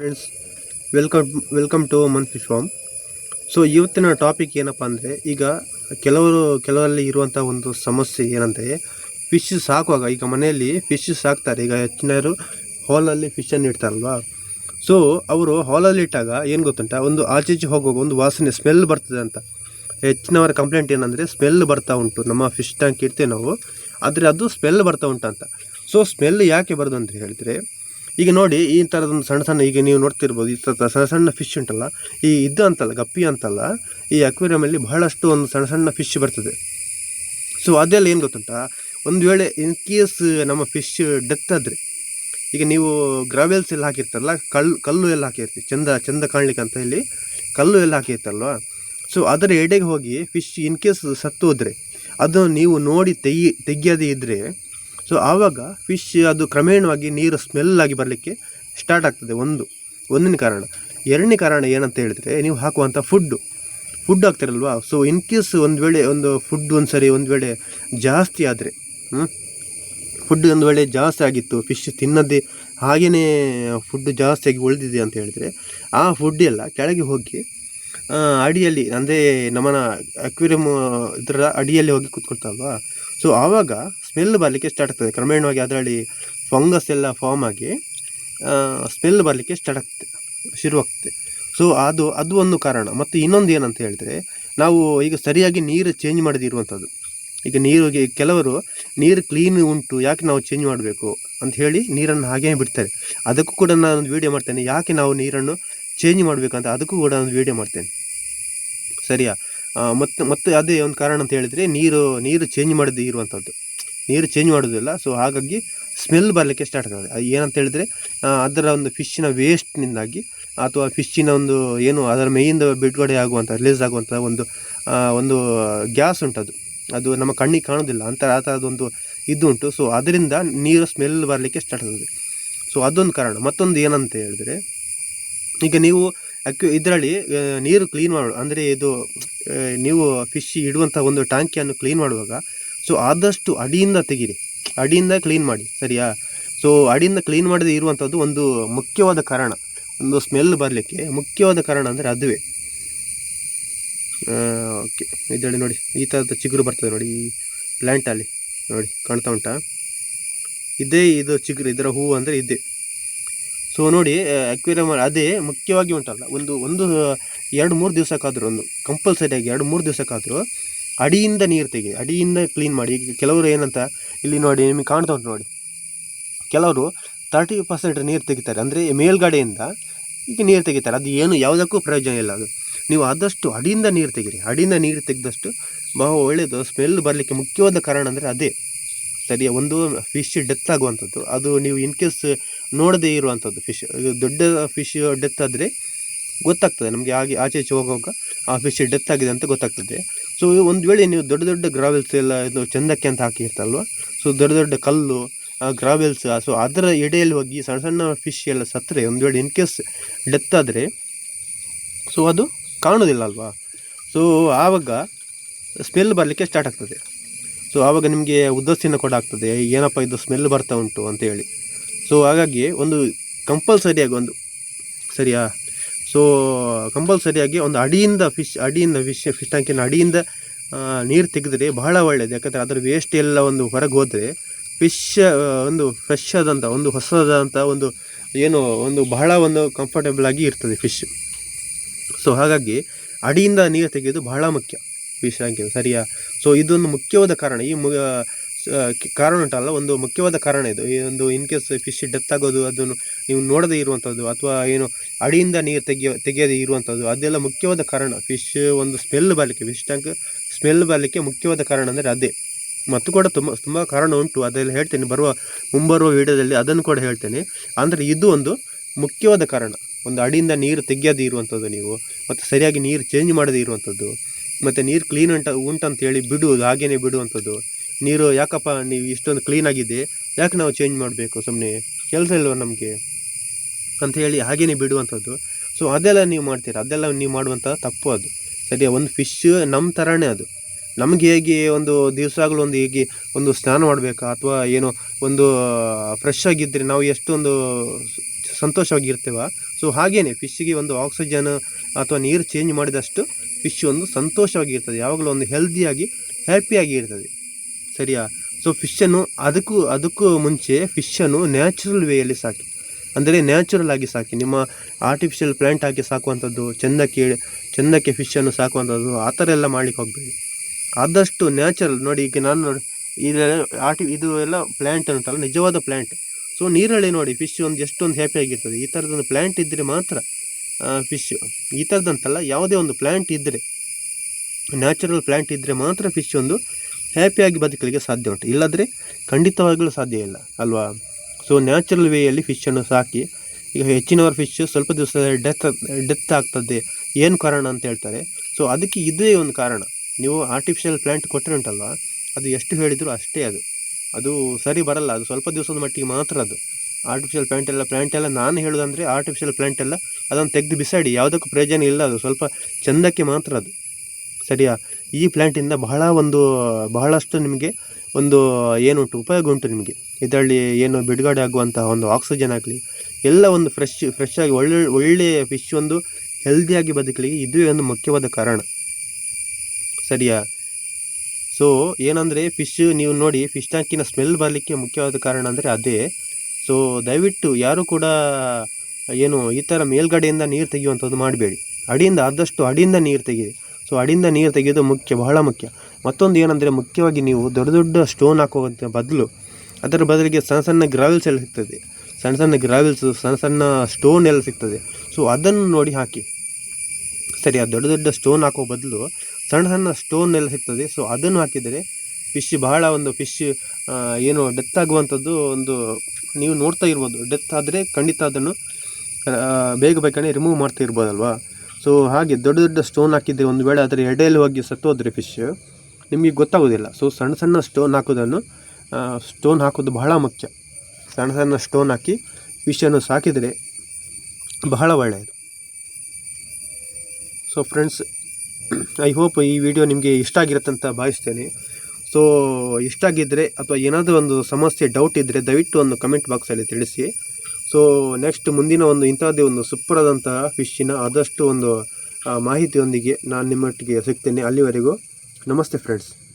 Friends welcome welcome to man fish farm so ಇವತ್ತಿನ topic ಏನಪ್ಪ ಅಂದರೆ, ಈಗ ಕೆಲವರು ಕೆಲವರಲ್ಲಿ ಇರುವಂಥ ಒಂದು ಸಮಸ್ಯೆ ಏನಂದರೆ ಫಿಶ್ ಸಾಕುವಾಗ, ಈಗ ಮನೆಯಲ್ಲಿ ಫಿಶ್ ಸಾಕ್ತಾರೆ. ಈಗ ಹೆಚ್ಚಿನವರು ಹಾಲಲ್ಲಿ ಫಿಶನ್ನು ಇಡ್ತಾರಲ್ವಾ? ಸೊ ಅವರು ಹಾಲಲ್ಲಿ ಇಟ್ಟಾಗ ಏನು ಗೊತ್ತುಂಟ? ಒಂದು ಆಚೆ ಈಚೆ ಹೋಗುವಾಗ ಒಂದು ವಾಸನೆ ಸ್ಮೆಲ್ ಬರ್ತದೆ ಅಂತ. ಹೆಚ್ಚಿನವರ ಕಂಪ್ಲೇಂಟ್ ಏನಂದರೆ ಸ್ಮೆಲ್ ಬರ್ತಾ ಉಂಟು. ನಮ್ಮ ಫಿಶ್ ಟ್ಯಾಂಕ್ ಇಡ್ತೇವೆ ನಾವು. ಆದರೆ ಅದು ಸ್ಮೆಲ್ ಬರ್ತಾ ಉಂಟಂತ. ಸೊ ಸ್ಮೆಲ್ ಯಾಕೆ ಬರೋದು ಅಂತ ಹೇಳಿದರೆ ಈಗ ನೋಡಿ ಈ ಥರದೊಂದು ಸಣ್ಣ ಸಣ್ಣ, ಈಗ ನೀವು ನೋಡ್ತಿರ್ಬೋದು ಈ ಥರದ ಸಣ್ಣ ಸಣ್ಣ ಫಿಶ್ ಉಂಟಲ್ಲ, ಈ ಇದು ಅಂತಲ್ಲ, ಗಪ್ಪಿ ಅಂತಲ್ಲ, ಈ ಅಕ್ವೇರಿಯಮಲ್ಲಿ ಬಹಳಷ್ಟು ಒಂದು ಸಣ್ಣ ಸಣ್ಣ ಫಿಶ್ ಬರ್ತದೆ. ಸೊ ಅದೆಲ್ಲ ಏನು ಗೊತ್ತುಂಟ? ಒಂದು ವೇಳೆ ಇನ್ ಕೇಸ್ ನಮ್ಮ ಫಿಶ್ ಡೆತ್ ಆದರೆ, ಈಗ ನೀವು ಗ್ರಾವೆಲ್ಸ್ ಎಲ್ಲ ಹಾಕಿರ್ತಾರಲ್ಲ, ಕಲ್ಲು ಕಲ್ಲು ಎಲ್ಲ ಹಾಕಿರ್ತೀವಿ ಚಂದ ಚಂದ ಕಾಣಲಿಕ್ಕೆ ಅಂತ ಹೇಳಿ, ಕಲ್ಲು ಎಲ್ಲ ಹಾಕಿರ್ತಾರಲ್ವ ಸೊ ಅದರ ಎಡೆಗೆ ಹೋಗಿ ಫಿಶ್ ಇನ್ ಕೇಸ್ ಸತ್ತು ಹೋದರೆ ಅದು ನೀವು ನೋಡಿ ತೆಗಿ, ತೆಗಿಯದೇ ಇದ್ದರೆ ಸೊ ಆವಾಗ ಫಿಶ್ ಅದು ಕ್ರಮೇಣವಾಗಿ ನೀರು ಸ್ಮೆಲ್ ಆಗಿ ಬರಲಿಕ್ಕೆ ಸ್ಟಾರ್ಟ್ ಆಗ್ತದೆ ಒಂದು. ಒಂದನೇ ಕಾರಣ. ಎರಡನೇ ಕಾರಣ ಏನಂತ ಹೇಳಿದರೆ ನೀವು ಹಾಕುವಂಥ ಫುಡ್ಡು ಫುಡ್ ಹಾಕ್ತಿರಲ್ವಾ ಸೊ ಇನ್ ಕೇಸ್ ಒಂದು ವೇಳೆ ಒಂದು ಫುಡ್ ಒಂದು ಸರಿ ಒಂದು ವೇಳೆ ಜಾಸ್ತಿ ಆದರೆ ಫುಡ್ ಒಂದು ವೇಳೆ ಜಾಸ್ತಿ ಆಗಿತ್ತು ಫಿಶ್ ತಿನ್ನದೇ ಹಾಗೆಯೇ ಫುಡ್ ಜಾಸ್ತಿಯಾಗಿ ಉಳಿದಿದೆ ಅಂತ ಹೇಳಿದರೆ, ಆ ಫುಡ್ ಎಲ್ಲ ಕೆಳಗೆ ಹೋಗಿ ಅಡಿಯಲ್ಲಿ ಅಂದರೆ ನಮ್ಮನ ಅಕ್ವೇರಿಯಮ್ ಇದರ ಅಡಿಯಲ್ಲಿ ಹೋಗಿ ಕೂತ್ಕೊಳ್ತಾಲ್ವಾ ಸೊ ಆವಾಗ ಸ್ಮೆಲ್ ಬರಲಿಕ್ಕೆ ಸ್ಟಾರ್ಟ್ ಆಗ್ತದೆ. ಕ್ರಮೇಣವಾಗಿ ಅದರಲ್ಲಿ ಫಂಗಸ್ ಎಲ್ಲ ಫಾರ್ಮ್ ಆಗಿ ಸ್ಮೆಲ್ ಬರಲಿಕ್ಕೆ ಸ್ಟಾರ್ಟ್ ಆಗ್ತದೆ, ಶುರುವಾಗ್ತದೆ. ಸೊ ಅದು ಅದು ಒಂದು ಕಾರಣ. ಮತ್ತು ಇನ್ನೊಂದು ಏನಂತ ಹೇಳಿದರೆ, ನಾವು ಈಗ ಸರಿಯಾಗಿ ನೀರು ಚೇಂಜ್ ಮಾಡದಿರುವಂಥದ್ದು. ಈಗ ನೀರಿಗೆ ಕೆಲವರು ನೀರು ಕ್ಲೀನ್ ಉಂಟು, ಯಾಕೆ ನಾವು ಚೇಂಜ್ ಮಾಡಬೇಕು ಅಂತ ಹೇಳಿ ನೀರನ್ನು ಹಾಗೇ ಬಿಡ್ತಾರೆ. ಅದಕ್ಕೂ ಕೂಡ ನಾನು ಒಂದು ವೀಡಿಯೋ ಮಾಡ್ತೇನೆ. ಯಾಕೆ ನಾವು ನೀರನ್ನು ಚೇಂಜ್ ಮಾಡಬೇಕಂತ ಅದಕ್ಕೂ ಕೂಡ ಒಂದು ವೀಡಿಯೋ ಮಾಡ್ತೇನೆ. ಸರಿಯಾ? ಮತ್ತು ಮತ್ತು ಅದೇ ಒಂದು ಕಾರಣ ಅಂತ ಹೇಳಿದರೆ ನೀರು ನೀರು ಚೇಂಜ್ ಮಾಡಿದ್ದು ಇರುವಂಥದ್ದು ನೀರು ಚೇಂಜ್ ಮಾಡೋದಿಲ್ಲ ಸೊ ಹಾಗಾಗಿ ಸ್ಮೆಲ್ ಬರಲಿಕ್ಕೆ ಸ್ಟಾರ್ಟ್ ಆಗ್ತದೆ ಏನಂತ ಹೇಳಿದರೆ ಅದರ ಒಂದು ಫಿಶ್ಶಿನ ವೇಸ್ಟ್ನಿಂದಾಗಿ ಅಥವಾ ಫಿಶ್ಶಿನ ಒಂದು ಏನು ಅದರ ಮೇಯಿಂದ ಬಿಡುಗಡೆ ಆಗುವಂಥ ರಿಲೀಸ್ ಆಗುವಂಥ ಒಂದು ಒಂದು ಗ್ಯಾಸ್ ಉಂಟದು. ಅದು ನಮ್ಮ ಕಣ್ಣಿಗೆ ಕಾಣೋದಿಲ್ಲ ಅಂತ ಆ ಥರದೊಂದು ಇದು ಉಂಟು. ಸೊ ಅದರಿಂದ ನೀರು ಸ್ಮೆಲ್ ಬರಲಿಕ್ಕೆ ಸ್ಟಾರ್ಟ್ ಆಗ್ತದೆ ಸೊ ಅದೊಂದು ಕಾರಣ. ಮತ್ತೊಂದು ಏನಂತ ಹೇಳಿದರೆ, ಈಗ ನೀವು ಅಕ್ಯು ಇದರಲ್ಲಿ ನೀರು ಕ್ಲೀನ್ ಮಾಡು, ಅಂದರೆ ಇದು ನೀವು ಫಿಶ್ ಇಡುವಂಥ ಒಂದು ಟ್ಯಾಂಕಿಯನ್ನು ಕ್ಲೀನ್ ಮಾಡುವಾಗ ಸೊ ಆದಷ್ಟು ಅಡಿಯಿಂದ ತೆಗೀರಿ. ಅಡಿಯಿಂದ ಕ್ಲೀನ್ ಮಾಡಿ, ಸರಿಯಾ? ಸೊ ಅಡಿಯಿಂದ ಕ್ಲೀನ್ ಮಾಡದೇ ಇರುವಂಥದ್ದು ಒಂದು ಮುಖ್ಯವಾದ ಕಾರಣ, ಒಂದು ಸ್ಮೆಲ್ ಬರಲಿಕ್ಕೆ ಮುಖ್ಯವಾದ ಕಾರಣ ಅಂದರೆ ಅದುವೇ. ಓಕೆ ಇದರಲ್ಲಿ ನೋಡಿ, ಈ ಥರದ ಚಿಗುರು ಬರ್ತದೆ ನೋಡಿ, ಈ ಪ್ಲ್ಯಾಂಟಲ್ಲಿ ನೋಡಿ, ಕಾಣ್ತಾ ಉಂಟಾ? ಇದೇ ಇದು ಚಿಗುರು, ಇದರ ಹೂವು ಅಂದರೆ ಇದೇ. ಸೊ ನೋಡಿ ಅಕ್ವೇರಿಯಂ ಅದೇ ಮುಖ್ಯವಾಗಿ ಉಂಟಲ್ಲ, ಒಂದು ಒಂದು ಎರಡು, ಮೂರು ದಿವಸಕ್ಕಾದರೂ ಒಂದು ಕಂಪಲ್ಸರಿಯಾಗಿ ಎರಡು, ಮೂರು ದಿವಸಕ್ಕಾದರೂ ಅಡಿಯಿಂದ ನೀರು ತೆಗಿ, ಅಡಿಯಿಂದ ಕ್ಲೀನ್ ಮಾಡಿ ಕೆಲವರು ಏನಂತ ಇಲ್ಲಿ ನೋಡಿ, ನಿಮಗೆ ಕಾಣ್ತಾ ಉಂಟು ನೋಡಿ. ಕೆಲವರು ತರ್ಟಿ ಪರ್ಸೆಂಟ್ ನೀರು ತೆಗಿತಾರೆ, ಅಂದರೆ ಮೇಲ್ಗಡೆಯಿಂದ ಈಗ ನೀರು ತೆಗಿತಾರೆ, ಅದು ಏನು, ಯಾವುದಕ್ಕೂ ಪ್ರಯೋಜನ ಇಲ್ಲ ಅದು. ನೀವು ಆದಷ್ಟು ಅಡಿಯಿಂದ ನೀರು ತೆಗಿರಿ, ಅಡಿಯಿಂದ ನೀರು ತೆಗೆದಷ್ಟು ಬಹು ಒಳ್ಳೆಯದು ಸ್ಮೆಲ್ ಬರಲಿಕ್ಕೆ ಮುಖ್ಯವಾದ ಕಾರಣ ಅಂದರೆ ಅದೇ. ಸರಿಯಾ, ಒಂದು ಫಿಶ್ ಡೆತ್ ಆಗುವಂಥದ್ದು, ಅದು ನೀವು ಇನ್ ಕೇಸ್ ನೋಡದೇ ಇರುವಂಥದ್ದು ಫಿಶ್ ದೊಡ್ಡ ಫಿಶ್ ಡೆತ್ ಆದರೆ ಗೊತ್ತಾಗ್ತದೆ. ನಮಗೆ ಆಗಿ ಆಚೆ ಈಚೆ ಹೋಗುವಾಗ ಆ ಫಿಶ್ ಡೆತ್ ಆಗಿದೆ ಅಂತ ಗೊತ್ತಾಗ್ತದೆ. ಸೊ ಒಂದು ವೇಳೆ ನೀವು ದೊಡ್ಡ ದೊಡ್ಡ ಗ್ರಾವೆಲ್ಸ್ ಎಲ್ಲ ಇದು ಚಂದಕ್ಕೆ ಅಂತ ಹಾಕಿರ್ತಾರಲ್ವ? ಸೊ ದೊಡ್ಡ ದೊಡ್ಡ ಕಲ್ಲು ಗ್ರಾವೆಲ್ಸ್ ಸೊ ಅದರ ಎಡೆಯಲ್ಲಿ ಹೋಗಿ ಸಣ್ಣ ಸಣ್ಣ ಫಿಶ್ ಎಲ್ಲ ಸತ್ತರೆ ಒಂದು ವೇಳೆ ಇನ್ ಕೇಸ್ ಡೆತ್ ಆದರೆ ಸೊ ಅದು ಕಾಣೋದಿಲ್ಲ ಅಲ್ವಾ? ಸೊ ಆವಾಗ ಸ್ಮೆಲ್ ಬರಲಿಕ್ಕೆ ಸ್ಟಾರ್ಟ್ ಆಗ್ತದೆ. ಸೊ ಆವಾಗ ನಿಮಗೆ ಉದಾಸೀನ ಕೂಡ ಆಗ್ತದೆ. ಏನಪ್ಪ ಇದು ಸ್ಮೆಲ್ ಬರ್ತಾ ಉಂಟು ಅಂತ ಹೇಳಿ. ಸೊ ಹಾಗಾಗಿ ಒಂದು ಕಂಪಲ್ಸರಿಯಾಗಿ ಒಂದು, ಸರಿಯಾ? ಸೊ ಕಂಪಲ್ಸರಿಯಾಗಿ ಒಂದು ಅಡಿಯಿಂದ ಫಿಶ್ ಅಡಿಯಿಂದ ಫಿಶ್ ಫಿಶ್ ಟ್ಯಾಂಕಿನ ಅಡಿಯಿಂದ ನೀರು ತೆಗೆದರೆ ಬಹಳ ಒಳ್ಳೆಯದು ಯಾಕಂದರೆ ಅದರ ವೇಸ್ಟ್ ಎಲ್ಲ ಒಂದು ಹೊರಗೆ ಹೋದರೆ ಫಿಶ್ ಒಂದು ಫ್ರೆಶ್ ಆದಂಥ ಒಂದು ಹೊಸದಾದಂಥ ಒಂದು ಏನು, ಒಂದು ಬಹಳ ಒಂದು ಕಂಫರ್ಟೇಬಲ್ ಆಗಿ ಇರ್ತದೆ ಫಿಶ್ ಸೊ ಹಾಗಾಗಿ ಅಡಿಯಿಂದ ನೀರು ತೆಗೆಯೋದು ಬಹಳ ಮುಖ್ಯ ಫಿಶ್ ಟ್ಯಾಂಕಿನ ಸರಿಯಾ? ಸೊ ಇದೊಂದು ಮುಖ್ಯವಾದ ಕಾರಣ. ಈ ಮು ಕಾರಣ ಉಂಟಲ್ಲ, ಒಂದು ಮುಖ್ಯವಾದ ಕಾರಣ ಇದು. ಈ ಒಂದು ಇನ್ ಕೇಸ್ ಫಿಶ್ ಡೆತ್ ಆಗೋದು, ಅದನ್ನು ನೀವು ನೋಡದೇ ಇರುವಂಥದ್ದು ಅಥವಾ ಏನು ಅಡಿಯಿಂದ ನೀರು ತೆಗಿಯೋ, ತೆಗೆಯದೇ ಇರುವಂಥದ್ದು ಅದೆಲ್ಲ ಮುಖ್ಯವಾದ ಕಾರಣ. ಫಿಶ್ ಒಂದು ಸ್ಮೆಲ್ ಬರಲಿಕ್ಕೆ ಫಿಶ್ ಟ್ಯಾಂಕ್ ಸ್ಮೆಲ್ ಬರಲಿಕ್ಕೆ ಮುಖ್ಯವಾದ ಕಾರಣ ಅಂದರೆ ಅದೇ. ಮತ್ತು ಕೂಡ ತುಂಬ ತುಂಬ ಕಾರಣ ಉಂಟು. ಅದೆಲ್ಲ ಹೇಳ್ತೇನೆ, ಬರುವ, ಮುಂಬರುವ ವಿಡಿಯೋದಲ್ಲಿ ಅದನ್ನು ಕೂಡ ಹೇಳ್ತೇನೆ. ಅಂದರೆ ಇದು ಒಂದು ಮುಖ್ಯವಾದ ಕಾರಣ. ಒಂದು ಅಡಿಯಿಂದ ನೀರು ತೆಗೆಯದೇ ಇರುವಂಥದ್ದು ನೀವು, ಮತ್ತು ಸರಿಯಾಗಿ ನೀರು ಚೇಂಜ್ ಮಾಡದೇ ಇರುವಂಥದ್ದು ಮತ್ತು ನೀರು ಕ್ಲೀನ್ ಉಂಟ, ಉಂಟಂತೇಳಿ ಬಿಡುವುದು, ಹಾಗೇನೆ ಬಿಡುವಂಥದ್ದು ನೀರು, ಯಾಕಪ್ಪ ನೀವು ಇಷ್ಟೊಂದು ಕ್ಲೀನ್ ಆಗಿದೆ ಯಾಕೆ ನಾವು ಚೇಂಜ್ ಮಾಡಬೇಕು ಸುಮ್ಮನೆ ಕೆಲಸ ಇಲ್ವ ನಮಗೆ? ಅಂತ ಹೇಳಿ ಹಾಗೇ ಬಿಡುವಂಥದ್ದು. ಸೊ ಅದೆಲ್ಲ ನೀವು ಮಾಡ್ತೀರಾ? ಅದೆಲ್ಲ ನೀವು ಮಾಡುವಂಥ ತಪ್ಪು ಅದು. ಸರಿಯಾ? ಒಂದು ಫಿಶ್ ನಮ್ಮ ಥರನೇ ಅದು. ನಮಗೆ ಹೇಗೆ ಒಂದು ದಿವಸಗಳು ಒಂದು ಹೇಗೆ ಒಂದು ಸ್ನಾನ ಮಾಡಬೇಕಾ? ಅಥವಾ ಏನೋ ಒಂದು ಫ್ರೆಶ್ ಆಗಿದ್ದರೆ ನಾವು ಎಷ್ಟೊಂದು ಸಂತೋಷವಾಗಿರ್ತೇವ? ಸೊ ಹಾಗೇ ಫಿಶ್ಗೆ ಒಂದು ಆಕ್ಸಿಜನ್ ಅಥವಾ ನೀರು ಚೇಂಜ್ ಮಾಡಿದಷ್ಟು ಫಿಶ್ ಒಂದು ಸಂತೋಷವಾಗಿರ್ತದೆ. ಯಾವಾಗಲೂ ಒಂದು ಹೆಲ್ದಿಯಾಗಿ ಹ್ಯಾಪಿಯಾಗಿ ಇರ್ತದೆ. ಸರಿಯಾ? ಸೊ ಫಿಶನ್ನು ಅದಕ್ಕೂ ಅದಕ್ಕೂ ಮುಂಚೆ ಫಿಶನ್ನು ನ್ಯಾಚುರಲ್ ವೇಯಲ್ಲಿ ಸಾಕಿ. ಅಂದರೆ ನ್ಯಾಚುರಲ್ ಆಗಿ ಸಾಕಿ. ನಿಮ್ಮ ಆರ್ಟಿಫಿಷಿಯಲ್ ಪ್ಲ್ಯಾಂಟ್ ಹಾಕಿ ಸಾಕುವಂಥದ್ದು, ಚೆಂದಕ್ಕೆ ಚೆಂದಕ್ಕೆ ಫಿಶನ್ನು ಸಾಕುವಂಥದ್ದು, ಆ ಥರ ಎಲ್ಲ ಮಾಡ್ಲಿಕ್ಕೆ ಹೋಗಬೇಡಿ. ಆದಷ್ಟು ನ್ಯಾಚುರಲ್ ನೋಡಿ ಈಗ ನಾನು ನೋಡಿ ಇದೆಲ್ಲ ಆರ್ಟಿ ಇದು ಎಲ್ಲ ಪ್ಲ್ಯಾಂಟ್ ಅಂತಲ್ಲ ನಿಜವಾದ ಪ್ಲ್ಯಾಂಟ್ ಸೊ ನೀರಲ್ಲಿ ನೋಡಿ ಫಿಶ್ ಒಂದು ಎಷ್ಟೊಂದು ಹ್ಯಾಪಿಯಾಗಿರ್ತದೆ ಈ ಥರದೊಂದು ಪ್ಲ್ಯಾಂಟ್ ಇದ್ದರೆ ಮಾತ್ರ ಫಿಶ್ ಈ ಥರದಂತಲ್ಲ ಯಾವುದೇ ಒಂದು ಪ್ಲ್ಯಾಂಟ್ ಇದ್ದರೆ ನ್ಯಾಚುರಲ್ ಪ್ಲ್ಯಾಂಟ್ ಇದ್ದರೆ ಮಾತ್ರ ಫಿಶ್ ಒಂದು ಹ್ಯಾಪಿಯಾಗಿ ಬದುಕಲಿಕ್ಕೆ ಸಾಧ್ಯ ಉಂಟು. ಇಲ್ಲದ್ರೆ ಖಂಡಿತವಾಗಲೂ ಸಾಧ್ಯ ಇಲ್ಲ, ಅಲ್ವಾ? ಸೊ ನ್ಯಾಚುರಲ್ ವೇಯಲ್ಲಿ ಫಿಶನ್ನು ಸಾಕಿ, ಈಗ ಹೆಚ್ಚಿನವರು ಫಿಶ್ ಸ್ವಲ್ಪ ದಿವಸ ಡೆತ್ ಡೆತ್ ಆಗ್ತದೆ. ಏನು ಕಾರಣ ಅಂತ ಹೇಳ್ತಾರೆ? ಸೊ ಅದಕ್ಕೆ ಇದೇ ಒಂದು ಕಾರಣ. ನೀವು ಆರ್ಟಿಫಿಷಿಯಲ್ ಪ್ಲ್ಯಾಂಟ್ ಕೊಟ್ಟರೆ ಉಂಟಲ್ವ? ಅದು ಎಷ್ಟು ಹೇಳಿದರೂ ಅಷ್ಟೇ ಅದು. ಅದು ಸರಿ ಬರಲ್ಲ, ಅದು ಸ್ವಲ್ಪ ದಿವಸದ ಮಟ್ಟಿಗೆ ಮಾತ್ರ ಅದು. ಆರ್ಟಿಫಿಷಿಯಲ್ ಪ್ಲ್ಯಾಂಟ್ ಎಲ್ಲ ಪ್ಲ್ಯಾಂಟ್ ಎಲ್ಲ ನಾನು ಹೇಳೋದಂದರೆ ಆರ್ಟಿಫಿಷಿಯಲ್ ಪ್ಲ್ಯಾಂಟ್ ಎಲ್ಲ ಅದನ್ನು ತೆಗೆದು ಬಿಸಾಡಿ, ಯಾವುದಕ್ಕೂ ಪ್ರಯೋಜನ ಇಲ್ಲ ಅದು. ಸ್ವಲ್ಪ ಚಂದಕ್ಕೆ ಮಾತ್ರ ಅದು. ಸರಿಯಾ? ಈ ಪ್ಲ್ಯಾಂಟಿಂದ ಬಹಳ ಒಂದು, ಬಹಳಷ್ಟು ನಿಮಗೆ ಒಂದು ಏನುಂಟು ಉಪಯೋಗ ಉಂಟು ನಿಮಗೆ. ಇದರಲ್ಲಿ ಏನು ಬಿಡುಗಡೆ ಆಗುವಂತಹ ಒಂದು ಆಕ್ಸಿಜನ್ ಆಗಲಿ, ಎಲ್ಲ ಒಂದು ಫ್ರೆಶ್ ಫ್ರೆಶ್ ಆಗಿ ಒಳ್ಳೆ ಒಳ್ಳೆಯ ಫಿಶ್ ಒಂದು ಹೆಲ್ದಿಯಾಗಿ ಬದುಕಲಿಕ್ಕೆ ಇದುವೇ ಒಂದು ಮುಖ್ಯವಾದ ಕಾರಣ. ಸರಿಯಾ? ಸೊ ಏನಂದರೆ ಫಿಶ್ ನೀವು ನೋಡಿ ಫಿಶ್ ಟ್ಯಾಂಕಿನ ಸ್ಮೆಲ್ ಬರಲಿಕ್ಕೆ ಮುಖ್ಯವಾದ ಕಾರಣ ಅಂದರೆ ಅದೇ. ಸೊ ದಯವಿಟ್ಟು ಯಾರೂ ಕೂಡ ಏನು ಈ ಥರ ಮೇಲ್ಗಡೆಯಿಂದ ನೀರು ತೆಗೆಯುವಂಥದ್ದು ಮಾಡಬೇಡಿ. ಅಡಿಯಿಂದ ಆದಷ್ಟು ಅಡಿಯಿಂದ ನೀರು ತೆಗೀರಿ ಸೊ ಅಡಿಯಿಂದ ನೀರು ತೆಗೆಯೋದು ಮುಖ್ಯ, ಬಹಳ ಮುಖ್ಯ. ಮತ್ತೊಂದು ಏನಂದರೆ, ಮುಖ್ಯವಾಗಿ ನೀವು ದೊಡ್ಡ ದೊಡ್ಡ ಸ್ಟೋನ್ ಹಾಕುವಂಥ ಬದಲು, ಅದರ ಬದಲಿಗೆ ಸಣ್ಣ ಸಣ್ಣ ಗ್ರಾವೆಲ್ಸ್ ಎಲ್ಲ ಸಿಗ್ತದೆ. ಸಣ್ಣ ಸಣ್ಣ ಗ್ರಾವೆಲ್ಸ್ ಸಣ್ಣ ಸಣ್ಣ ಸ್ಟೋನ್ ಎಲ್ಲ ಸಿಗ್ತದೆ. ಸೊ ಅದನ್ನು ನೋಡಿ ಹಾಕಿ. ಸರಿ, ಆ ದೊಡ್ಡ ದೊಡ್ಡ ಸ್ಟೋನ್ ಹಾಕೋ ಬದಲು ಸಣ್ಣ ಸಣ್ಣ ಸ್ಟೋನ್ ಎಲ್ಲ ಸಿಗ್ತದೆ. ಸೊ ಅದನ್ನು ಹಾಕಿದರೆ ಫಿಶ್ ಬಹಳ ಒಂದು ಫಿಶ್ ಏನು ಡೆತ್ ಆಗುವಂಥದ್ದು ಒಂದು ನೀವು ನೋಡ್ತಾ ಇರ್ಬೋದು. ಡೆತ್ ಆದರೆ ಖಂಡಿತ ಅದನ್ನು ಬೇಗ ಬೇಗನೆ ರಿಮೂವ್ ಮಾಡ್ತಾ ಇರ್ಬೋದಲ್ವಾ? ಸೊ ಹಾಗೆ ದೊಡ್ಡ ದೊಡ್ಡ ಸ್ಟೋನ್ ಹಾಕಿದರೆ ಒಂದು ವೇಳೆ ಅದರ ಎಡೆಯಲ್ಲಿ ಹೋಗಿ ಸತ್ತೋದ್ರೆ ಫಿಶ್ ನಿಮಗೆ ಗೊತ್ತಾಗೋದಿಲ್ಲ. ಸೊ ಸಣ್ಣ ಸಣ್ಣ ಸ್ಟೋನ್ ಹಾಕೋದನ್ನು ಸ್ಟೋನ್ ಹಾಕೋದು ಬಹಳ ಮುಖ್ಯ. ಸಣ್ಣ ಸಣ್ಣ ಸ್ಟೋನ್ ಹಾಕಿ ಫಿಶನ್ನು ಸಾಕಿದರೆ ಬಹಳ ಒಳ್ಳೆಯದು. ಸೊ ಫ್ರೆಂಡ್ಸ್ ಐ ಹೋಪ್ ಈ ವಿಡಿಯೋ ನಿಮಗೆ ಇಷ್ಟ ಆಗಿರುತ್ತಂತ ಭಾವಿಸ್ತೇನೆ. ಸೊ ಇಷ್ಟ ಆಗಿದ್ದರೆ ಅಥವಾ ಏನಾದರೂ ಒಂದು ಸಮಸ್ಯೆ ಡೌಟ್ ಇದ್ದರೆ ದಯವಿಟ್ಟು ಒಂದು ಕಮೆಂಟ್ ಬಾಕ್ಸಲ್ಲಿ ತಿಳಿಸಿ. ಸೊ ನೆಕ್ಸ್ಟ್ ಮುಂದಿನ ಒಂದು ಇಂಥದ್ದೇ ಒಂದು ಸೂಪರ್ ಆದಂತಹ ಫಿಶ್ಶಿನ ಆದಷ್ಟು ಒಂದು ಮಾಹಿತಿಯೊಂದಿಗೆ ನಾನು ನಿಮ್ಮೊಟ್ಟಿಗೆ ಸಿಗ್ತೇನೆ ಅಲ್ಲಿವರೆಗೂ. ನಮಸ್ತೆ ಫ್ರೆಂಡ್ಸ್